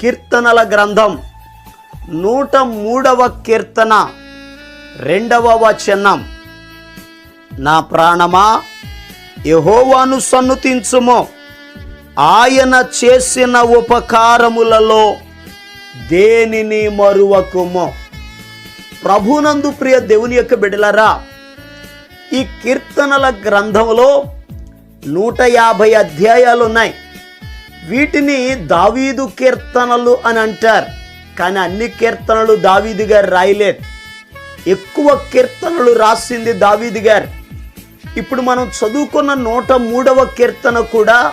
కీర్తనల గ్రంథం. నూట మూడవ కీర్తన రెండవ వచనం. నా ప్రాణమా యహోవాను సన్నుతించుము. ఆయన చేసిన ఉపకారములలో దేనిని మరువకుము? ప్రభునందు ప్రియ దేవుని యొక్క బిడలరా ఈ కీర్తనల గ్రంథంలో నూట యాభై అధ్యాయాలు ఉన్నాయి వీటిని దావీదు కీర్తనలు అని అంటారు. కానీ అన్ని కీర్తనలు దావీదు గారు రాయలేదు. ఎక్కువ కీర్తనలు రాసింది దావీదు గారు. ఇప్పుడు మనం చదువుకున్న నూట మూడవ కీర్తన కూడా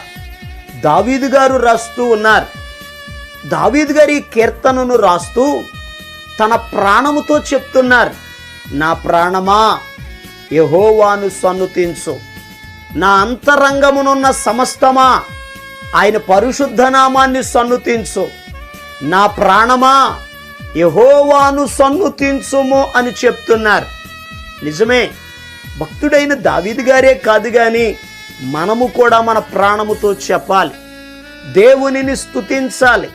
దావీదు గారు రాస్తూ ఉన్నారు. దావీదు గారు ఈ కీర్తనను రాస్తూ తన ప్రాణముతో చెప్తున్నారు. నా ప్రాణమా యహోవాను సన్నుతించు. నా అంతరంగమునున్న సమస్తమా ఆయన పరిశుద్ధ నామాన్ని సన్నుతించు. నా ప్రాణమా యహోవాను సన్నుతించుము అని చెప్తున్నారు. నిజమే భక్తుడైన దావీదు గారే కాదు కానీ మనము కూడా మన ప్రాణముతో చెప్పాలి. దేవునిని స్తుతించాలి.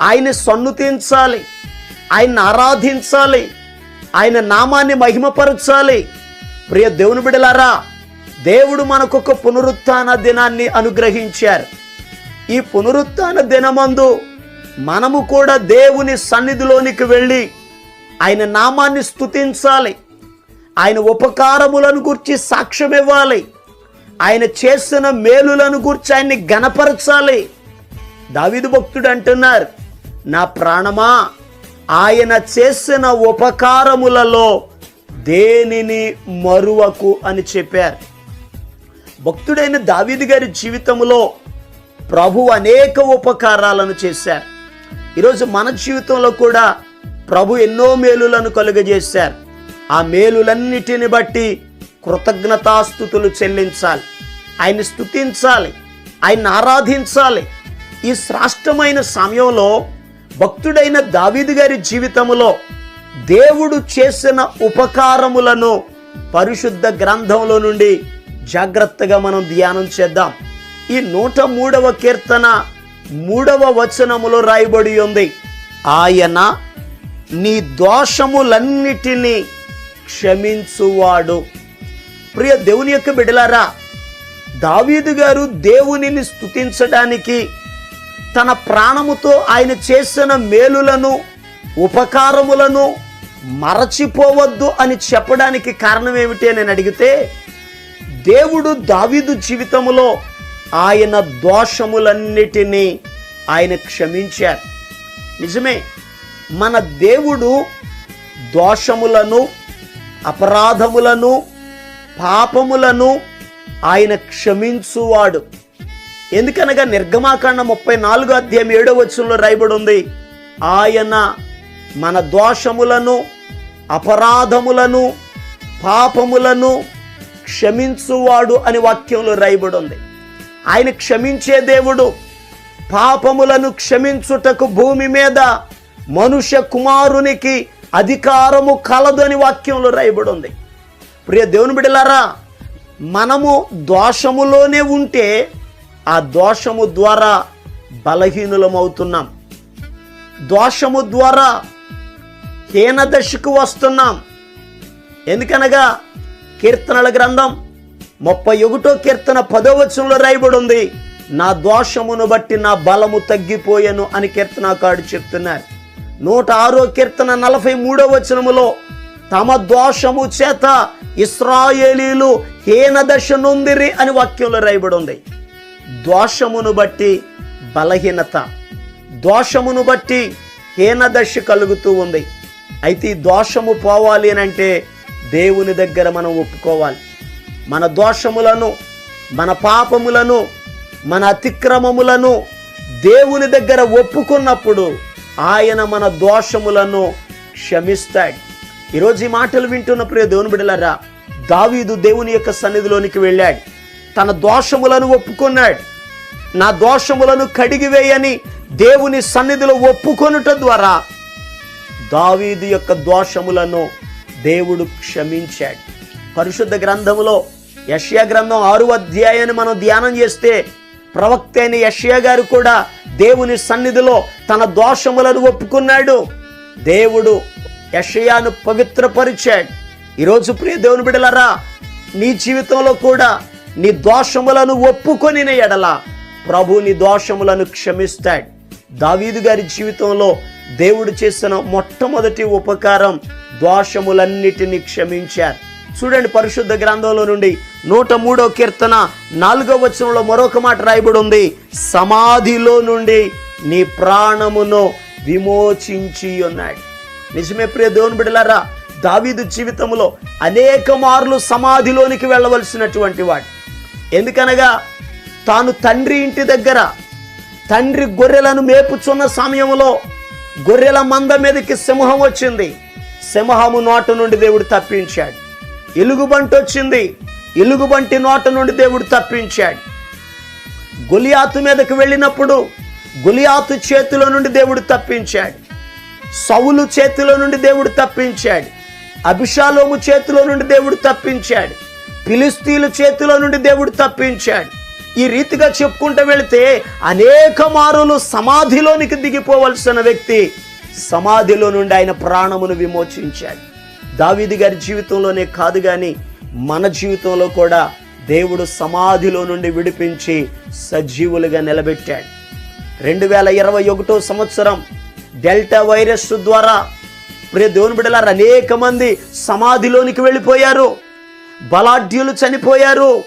ఆయన సన్నుతించాలి. ఆయన్ని ఆరాధించాలి. ఆయన నామాన్ని మహిమపరచాలి. ప్రియ దేవుని బిడలారా దేవుడు మనకొక పునరుత్థాన దినాన్ని అనుగ్రహించారు. ఈ పునరుత్న దినమందు మనము కూడా దేవుని సన్నిధిలోనికి వెళ్ళి ఆయన నామాన్ని స్తుతించాలి. ఆయన ఉపకారములను గుర్చి సాక్ష్యం ఇవ్వాలి ఆయన చేసిన మేలులను గుర్చి ఆయన్ని గణపరచాలి దావిదు భక్తుడు అంటున్నారు నా ప్రాణమా ఆయన చేసిన ఉపకారములలో దేనిని మరువకు? అని చెప్పారు. భక్తుడైన దావిది గారి జీవితంలో ప్రభు అనేక ఉపకారాలను చేశారు. ఈరోజు మన జీవితంలో కూడా ప్రభు ఎన్నో మేలులను కలుగజేశారు. ఆ మేలులన్నిటిని బట్టి కృతజ్ఞతాస్థుతులు చెల్లించాలి. ఆయన స్తుతించాలి. ఆయన్ని ఆరాధించాలి. ఈ శ్రాష్టమైన సమయంలో భక్తుడైన దావీదు గారి జీవితములో దేవుడు చేసిన ఉపకారములను పరిశుద్ధ గ్రంథంలో నుండి జాగ్రత్తగా మనం ధ్యానం చేద్దాం. ఈ నూట మూడవ కీర్తన మూడవ వచనములో రాయబడి ఉంది. ఆయన నీ దోషములన్నిటినీ క్షమించువాడు. ప్రియ దేవుని యొక్క బిడలారా దావీదు గారు దేవునిని స్తుతించడానికి తన ప్రాణముతో ఆయన చేసిన మేలులను ఉపకారములను మరచిపోవద్దు అని చెప్పడానికి కారణం ఏమిటి అని నేను అడిగితే దేవుడు దావీదు జీవితములో ఆయన దోషములన్నిటినీ ఆయన క్షమించారు. నిజమే మన దేవుడు దోషములను అపరాధములను పాపములను ఆయన క్షమించువాడు. ఎందుకనగా నిర్గమాకాండ ముప్పై నాలుగో అధ్యాయం ఏడో వచ్చంలో రాయబడి ఉంది ఆయన మన దోషములను అపరాధములను పాపములను క్షమించువాడు అని వాక్యంలో రాయబడి ఉంది ఆయన క్షమించే దేవుడు. పాపములను క్షమించుటకు భూమి మీద మనుష్య కుమారునికి అధికారము కలదని వాక్యంలో రాయబడి ఉంది ప్రియ దేవుని బిడలారా మనము దోషములోనే ఉంటే ఆ దోషము ద్వారా బలహీనులమవుతున్నాం. దోషము ద్వారా హీనదశకు వస్తున్నాం. ఎందుకనగా కీర్తనల గ్రంథం ముప్పై ఒకటో కీర్తన పదో వచనంలో రాయబడి ఉంది నా దోషమును బట్టి నా బలము తగ్గిపోయాను అని కీర్తనాకాడు చెప్తున్నారు. నూట ఆరో కీర్తన నలభై మూడో వచనములో తమ దోషము చేత ఇస్రాయేలీలు హీన దశ నొందిరి అని వాక్యంలో రాయబడి ఉంది దోషమును బట్టి బలహీనత దోషమును బట్టి హీనదశ కలుగుతూ ఉంది. అయితే ఈ దోషము పోవాలి అని అంటే దేవుని దగ్గర మనం ఒప్పుకోవాలి. మన దోషములను మన పాపములను మన అతిక్రమములను దేవుని దగ్గర ఒప్పుకున్నప్పుడు ఆయన మన దోషములను క్షమిస్తాడు. ఈరోజు ఈ మాటలు వింటున్న ప్రియ దేవుని బిడలరా దావీదు దేవుని యొక్క సన్నిధిలోనికి వెళ్ళాడు. తన దోషములను ఒప్పుకున్నాడు. నా దోషములను కడిగివేయని దేవుని సన్నిధిలో ఒప్పుకొనుట ద్వారా దావీదు యొక్క దోషములను దేవుడు క్షమించాడు. పరిశుద్ధ గ్రంథములో యష్యా గ్రంథం ఆరు అధ్యాయాన్ని మనం ధ్యానం చేస్తే ప్రవక్త అయిన యష్యా గారు కూడా దేవుని సన్నిధిలో తన దోషములను ఒప్పుకున్నాడు. దేవుడు యషయాను పవిత్రపరిచాడు. ఈరోజు ప్రియ దేవుని బిడలరా నీ జీవితంలో కూడా నీ దోషములను ఒప్పుకొని ఎడల ప్రభు నీ దోషములను క్షమిస్తాడు. దావీదు గారి జీవితంలో దేవుడు చేసిన మొట్టమొదటి ఉపకారం దోషములన్నిటినీ క్షమించారు. చూడండి పరిశుద్ధ గ్రంథంలో నుండి నూట మూడో కీర్తన నాలుగో వచనంలో మరొక మాట రాయబడి ఉంది సమాధిలో నుండి నీ ప్రాణమును విమోచించి ఉన్నాడు నిజమే ప్రియ దేవుని బిడలారా దావీదు జీవితంలో అనేక మార్లు సమాధిలోనికి వెళ్ళవలసినటువంటి వాడు. ఎందుకనగా తాను తండ్రి ఇంటి దగ్గర తండ్రి గొర్రెలను మేపుచున్న సమయంలో గొర్రెల మంద మీదకి సింహం వచ్చింది. సింహము నోట నుండి దేవుడు తప్పించాడు. ఎలుగుబంటి వచ్చింది ఎలుగుబంటి నోట నుండి దేవుడు తప్పించాడు. గొలియాతు మీదకి వెళ్ళినప్పుడు గొలియాతు చేతిలో నుండి దేవుడు తప్పించాడు. సౌలు చేతిలో నుండి దేవుడు తప్పించాడు. అభిషాలోము చేతిలో నుండి దేవుడు తప్పించాడు. పిలిస్తీలు చేతిలో నుండి దేవుడు తప్పించాడు. ఈ రీతిగా చెప్పుకుంటూ వెళితే అనేక మారులు సమాధిలోనికి దిగిపోవలసిన వ్యక్తి సమాధిలో నుండి ఆయన ప్రాణమును విమోచించాడు. దావీది గారి జీవితంలోనే కాదు కానీ మన జీవితంలో కూడా దేవుడు సమాధిలో నుండి విడిపించి సజీవులుగా నిలబెట్టాడు. రెండు వేల ఇరవై ఒకటో సంవత్సరం డెల్టా వైరస్ ద్వారా ప్రియ దేవుని బిడ్డలారు అనేక మంది సమాధిలోనికి వెళ్ళిపోయారు. బలాఢ్యులు చనిపోయారు.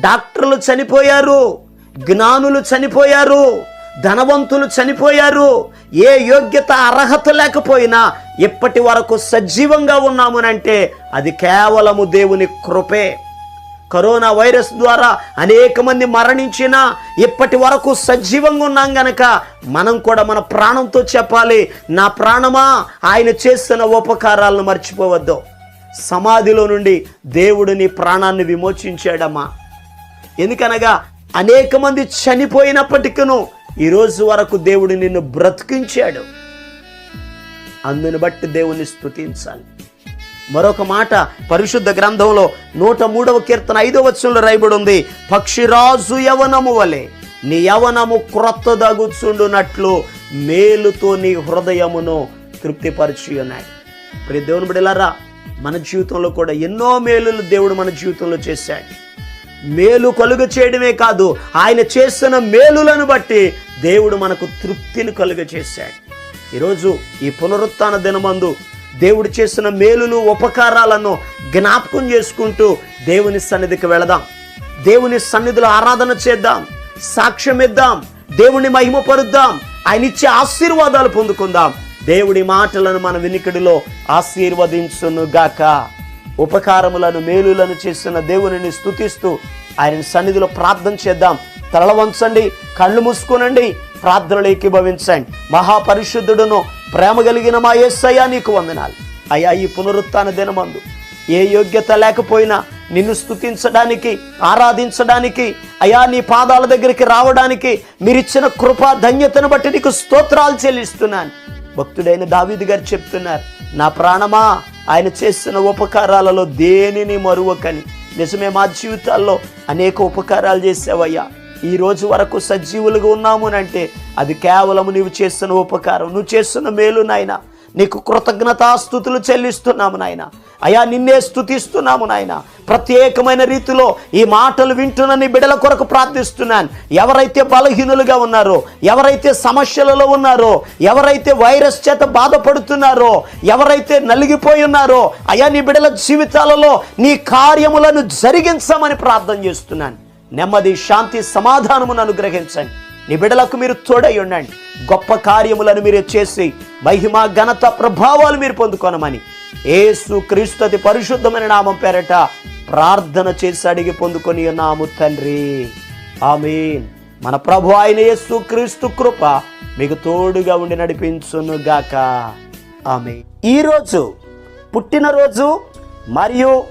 డాక్టర్లు చనిపోయారు. జ్ఞానులు చనిపోయారు. ధనవంతులు చనిపోయారు. ఏ యోగ్యత అర్హత లేకపోయినా ఇప్పటి వరకు సజీవంగా ఉన్నామునంటే అది కేవలము దేవుని కృపే. కరోనా వైరస్ ద్వారా అనేక మంది మరణించినా ఇప్పటి వరకు సజీవంగా ఉన్నాం గనక మనం కూడా మన ప్రాణంతో చెప్పాలి నా ప్రాణమా? ఆయన చేస్తున్న ఉపకారాలను మర్చిపోవద్దు. సమాధిలో నుండి దేవుడు నీ ప్రాణాన్ని విమోచించాడమ్మా. ఎందుకనగా అనేక మంది చనిపోయినప్పటికీ ఈరోజు వరకు దేవుడు నిన్ను బ్రతికించాడు. అందుని బట్టి దేవుని స్థుతించాలి మరొక మాట పరిశుద్ధ గ్రంథంలో నూట మూడవ కీర్తన ఐదవ వచనంలో రాయబడి ఉంది పక్షిరాజు యవనము వలె నీ యవనము క్రొత్తదగుచుండునట్లు మేలుతో నీ హృదయమును తృప్తిపరిచి ఉన్నాయి ప్రియ దేవుని బిడలారా మన జీవితంలో కూడా ఎన్నో మేలులు దేవుడు మన జీవితంలో చేశాడు. మేలు కలుగ చేయడమే కాదు ఆయన చేస్తున్న మేలులను బట్టి దేవుడు మనకు తృప్తిని కలుగ చేశాడు. ఈరోజు ఈ పునరుత్న దినమందు దేవుడు చేసిన మేలులు ఉపకారాలను జ్ఞాపకం చేసుకుంటూ దేవుని సన్నిధికి వెళదాం. దేవుని సన్నిధిలో ఆరాధన చేద్దాం సాక్ష్యం ఇద్దాం దేవుని మహిమపరుద్దాం ఆయన ఇచ్చే ఆశీర్వాదాలు పొందుకుందాం. దేవుడి మాటలను మన వినికిడిలో ఆశీర్వదించును గాక ఉపకారములను మేలులను చేస్తున్న దేవునిని స్థుతిస్తూ ఆయన సన్నిధిలో ప్రార్థన చేద్దాం. తల వంచండి కళ్ళు మూసుకునండి ప్రార్థనలు ఏకీభవించండి మహాపరిశుద్ధుడును ప్రేమ కలిగిన మా యేసయ్యా నీకు వందనాలు. అయ్యా ఈ పునరుత్న దినమందు ఏ యోగ్యత లేకపోయినా నిన్ను స్థుతించడానికి ఆరాధించడానికి అయా నీ పాదాల దగ్గరికి రావడానికి మీరిచ్చిన కృపా ధన్యతను బట్టి నీకు స్తోత్రాలు చెల్లిస్తున్నాను. భక్తుడైన దావీది గారు చెప్తున్నారు నా ప్రాణమా? ఆయన చేస్తున్న ఉపకారాలలో దేనిని మరువకని. నిజమే మా జీవితాల్లో అనేక ఉపకారాలు చేసావయ్యా. ఈ రోజు వరకు సజీవులుగా ఉన్నాము అంటే అది కేవలం నువ్వు చేస్తున్న ఉపకారం. నువ్వు చేస్తున్న మేలు నాయన. నీకు కృతజ్ఞతాస్థుతులు చెల్లిస్తున్నాము నాయన. అయా నిన్నే స్థుతిస్తున్నాము నాయన. ప్రత్యేకమైన రీతిలో ఈ మాటలు వింటున్న నీ బిడల కొరకు ప్రార్థిస్తున్నాను. ఎవరైతే బలహీనులుగా ఉన్నారో ఎవరైతే సమస్యలలో ఉన్నారో ఎవరైతే వైరస్ చేత బాధపడుతున్నారో ఎవరైతే నలిగిపోయి ఉన్నారో అయా నీ బిడల జీవితాలలో నీ కార్యములను జరిగించమని ప్రార్థన చేస్తున్నాను. నెమ్మది శాంతి సమాధానమును అనుగ్రహించండి. నీ బిడ్డలకు మీరు తోడై ఉండండి. గొప్ప కార్యములను మీరు చేసి మహిమ ఘనత ప్రభావాలు మీరు పొందుకోనమని. ఏసు క్రీస్తుతి పరిశుద్ధమైన నామం పేరట ప్రార్థన చేసి అడిగి పొందుకొని ఉన్నాము తండ్రి. ఆమీన్. మన ప్రభు ఆయన యేసు క్రీస్తు కృప మీకు తోడుగా ఉండి నడిపించును గాక. ఆమె ఈరోజు పుట్టినరోజు మరియు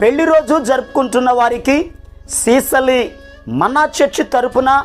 పెళ్ళి రోజు జరుపుకుంటున్న వారికి సీసలి మన చర్చి తరపున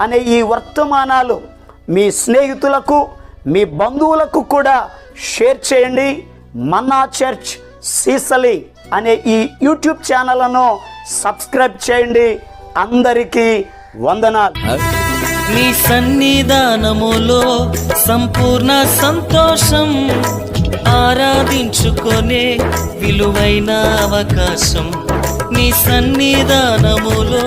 అనే ఈ వర్తమానాలు మీ స్నేహితులకు మీ బంధువులకు కూడా షేర్ చేయండి. మన్నా చర్చ్ సీసలి అనే ఈ యూట్యూబ్ ఛానల్ను సబ్స్క్రైబ్ చేయండి. అందరికీ వందనాలు. మీ సన్నిధానములో సంపూర్ణ సంతోషం ఆరాధించుకునే విలువైన అవకాశం. నీ సన్నిధానములో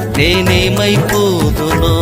నేనేమైపోదును